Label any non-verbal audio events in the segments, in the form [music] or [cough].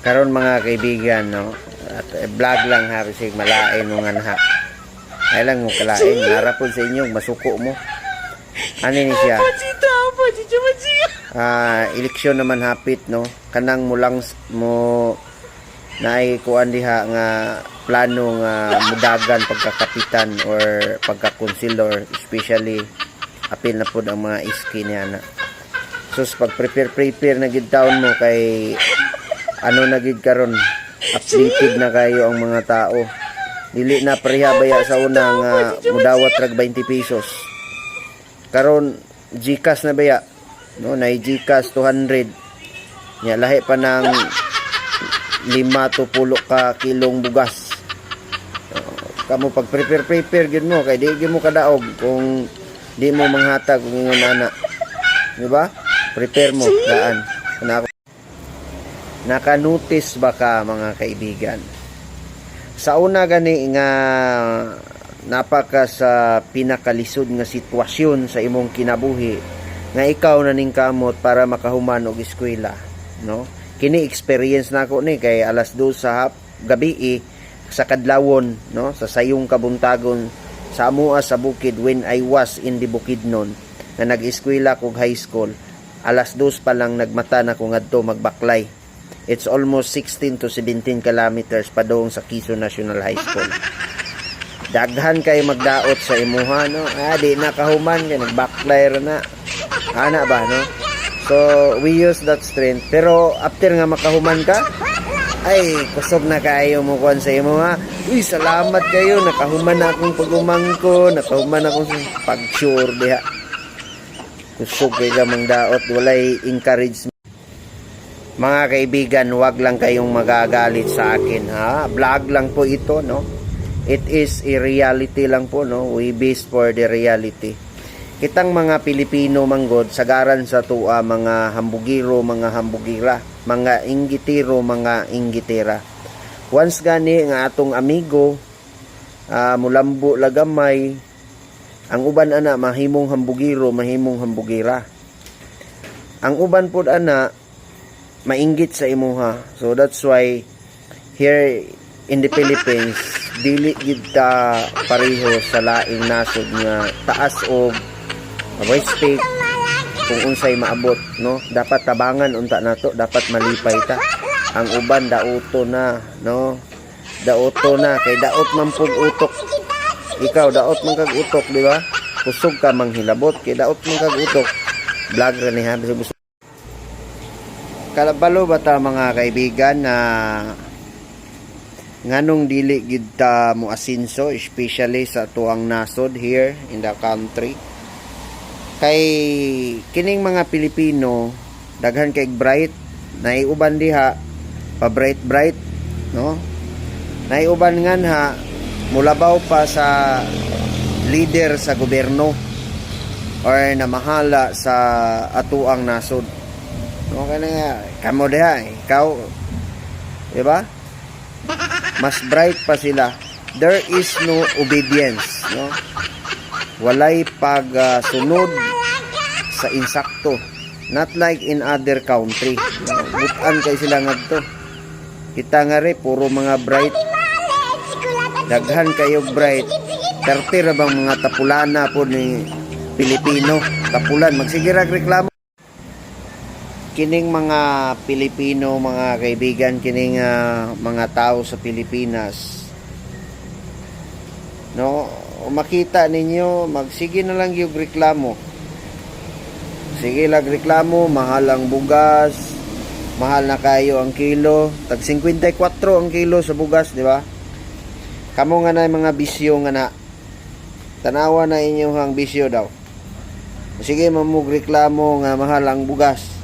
karon mga kaibigan no? At eh, vlog lang ha bisig malain mo nga ha ay lang mo kalain. Narapod sa inyo masuko mo. Ano ni siya? Ah eleksyon naman hapit no? Kanang mo lang s- mo naay kuan diha nga plano nga mudagan pagkakapitan or pagkakonsilor especially apil na pud ang mga iski niya na sus pag prepare prepare na gid taon mo kay ano na gid karon? Updated na kayo ang mga tao. Dili na pareha baya sa una nga mudawat rag 20 pesos? Karon GCash na baya no na GCash 200 nya lahi pa ng lima to pulo ka kilong bugas. Kamo pag prepare prepare gid mo kay di gid mo kadaog kung di mo manghatag kung ana di ba? Prepare mo daan. Na Naka-notice ba ka mga kaibigan? Sa una gani nga napaka sa pinakalisod nga sitwasyon sa imong kinabuhi nga ikaw na ning kamot para makahuman og eskwela, no? Kini experience nako ni kay alas 2 sa hap, gabi eh, sa kadlawon, no? Sa sayong kabuntagon sa amua sa bukid when I was in the Bukidnon na nag-eskwela kog high school. Alas 2 pa lang nagmata na ko ngadto magbaklay. It's almost 16 to 17 kilometers pa doon sa Quezon National High School. Daghan kayo magdaot sa imuha, no? Ah, di na kahuman, kaya nag-backfire na. Ana ba, no? So, we use that strength. Pero, after nga makahuman ka, ay, kusog na kayo mo kuhan sa imo ha. Uy, salamat kayo. Nakahuman na akong pagumang ko. Nakahuman akong pag-sure diha. Kusog kayo gamang daot. Walay encourage mga kaibigan, wag lang kayong magagalit sa akin ha. Vlog lang po ito, no? It is a reality lang po, no? We base for the reality. Kitang mga Pilipino manggod, sagaran sa tuwa mga hambugiro, mga hambugira, mga inggitiro, mga inggitira. Once gani nga atong amigo, ah, mulambo lagamay, ang uban ana mahimong hambugiro, mahimong hambugira. Ang uban pod ana mainggit sa imuha. So that's why here in the Philippines [laughs] dili gid ta pareho sa laing nasod nga taas og respect kung unsay maabot no? Dapat tabangan unta nato dapat malipay ta. Ang uban dauto na no? Dauto na kay daot man pug utok. Ikaw daot man kag utok di ba? Kusog ka manghilabot kay daot man kag utok. Vlog ra ni ha kalabalo ba ta mga kaibigan na nganong dili gid ta mo asinso especially sa tuang nasod here in the country? Kay kining mga Pilipino daghan kay bright naiuban diha pa bright bright no? Naiuban ngan ha mulabaw pa sa leader sa gobyerno or namahala sa atuang nasod no kana nga. Kamo diha ikaw. Di ba mas bright pa sila. There is no obedience no? Walay pagsunod sa insakto. Not like in other country. No? kay sila ngadto. Kita nga re puro mga bright. Daghan kayo bright. Perti ra bang mga tapulana po ni Pilipino. Tapulan. Magsigirag reklamo kining mga Pilipino, mga kaibigan, kining ah, mga tao sa Pilipinas, no, makita ninyo, magsige na lang yung reklamo. Sige lang reklamo, mahal ang bugas, mahal na kayo ang kilo, tag 54 ang kilo sa bugas, di ba? Kamo nga na mga bisyo nga na, tanawa na inyo ang bisyo daw. Sige, mamug reklamo nga mahal ang bugas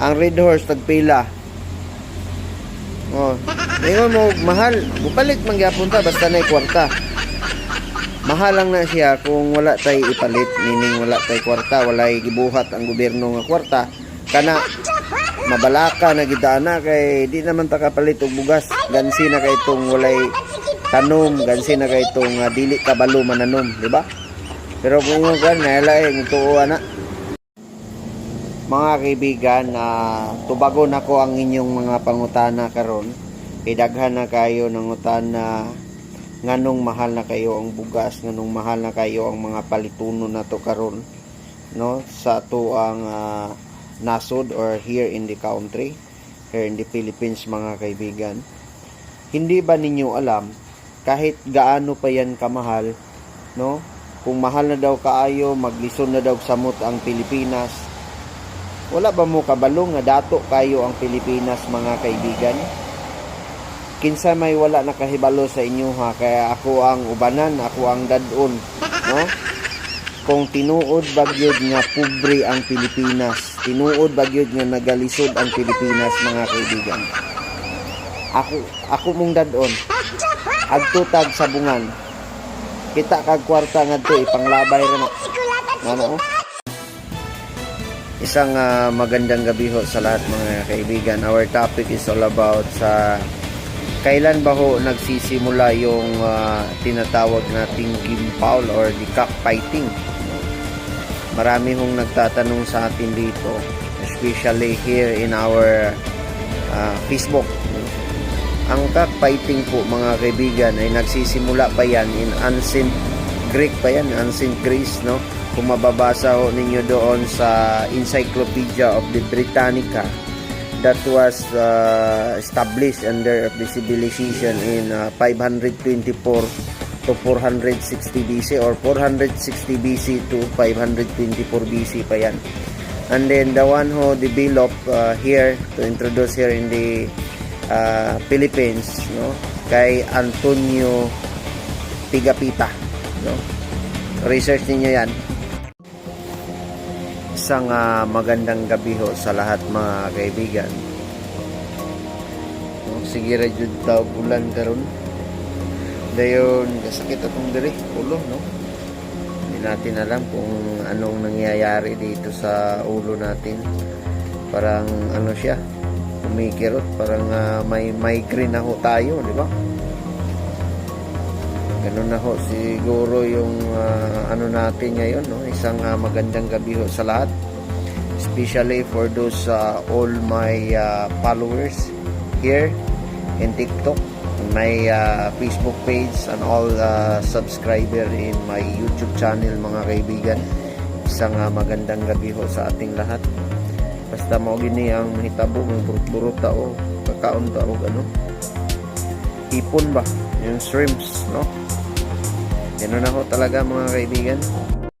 ang red horse tagpila. Oh. Ingon mo mahal. Mupalit man gyapon ta basta na kwarta mahal lang na siya kung wala tay ipalit meaning wala tay kwarta wala gibuhat ang gobyerno nga kwarta. Kana mabalaka na gidana kay di naman ta kapalit og bugas. Gansi na kay itong walay tanom gansi na kay itong uh, dili kabalo mananom di ba? Pero kung kan nailay tuo ana Mga kaibigan, na tubagon ako ang inyong mga pangutana karon. Idaghan na kayo ng utana nganong mahal na kayo ang bugas, nganong mahal na kayo ang mga palituno na to karon no? Sa to ang ah, nasod or here in the country here in the Philippines mga kaibigan. Hindi ba ninyo alam kahit gaano pa yan kamahal no? Kung mahal na daw kaayo maglison na daw samot ang Pilipinas wala ba mo kabalong nga dato kayo ang Pilipinas mga kaibigan? Kinsa may wala nakahibalo sa inyo ha? Kaya ako ang ubanan ako ang dadon no? Kung tinuod bagyod nga pobre ang Pilipinas tinuod bagyod nga nagalisod ang Pilipinas mga kaibigan. Ako ako mong dadon. Agtutag sa bungan kita kag kwarta ngadto ipanglabay ra na. Ano isang ah, magandang gabi ho sa lahat mga kaibigan. Our topic is all about sa kailan ba ho nagsisimula yung ah, tinatawag nating Kim Paul or the cockfighting. Marami hong nagtatanong sa atin dito especially here in our ah, Facebook. Ang cockfighting po mga kaibigan ay nagsisimula pa yan in ancient Greek pa yan ancient Greece no kung mababasa ho ninyo doon sa Encyclopedia of the Britannica that was uh, established under the civilization in uh, 524 to 460 BC or 460 BC to 524 BC pa yan. And then the one who developed uh, here to introduce here in the uh, Philippines no kay Antonio Pigapita no research niyo yan isang ah, magandang gabi ho sa lahat mga kaibigan. Sige ra jud daw ulan karon dayon kasakit atong diri ulo no? Hindi natin alam kung anong nangyayari dito sa ulo natin. Parang ano siya kumikirot parang ah, may migraine na ho tayo di ba ganun na ho. Siguro yung ah, ano natin ngayon no? Isang ah, magandang gabi ho sa lahat. Especially for those ah, all my ah, followers here in TikTok my ah, Facebook page and all ah, subscriber in my YouTube channel mga kaibigan. Isang ah, magandang gabi ho sa ating lahat. Basta mo gini ang hitabo ng burot-burot tao kakaon tao ano? Ipon ba? Yung shrimps no Ganun na ho talaga mga kaibigan.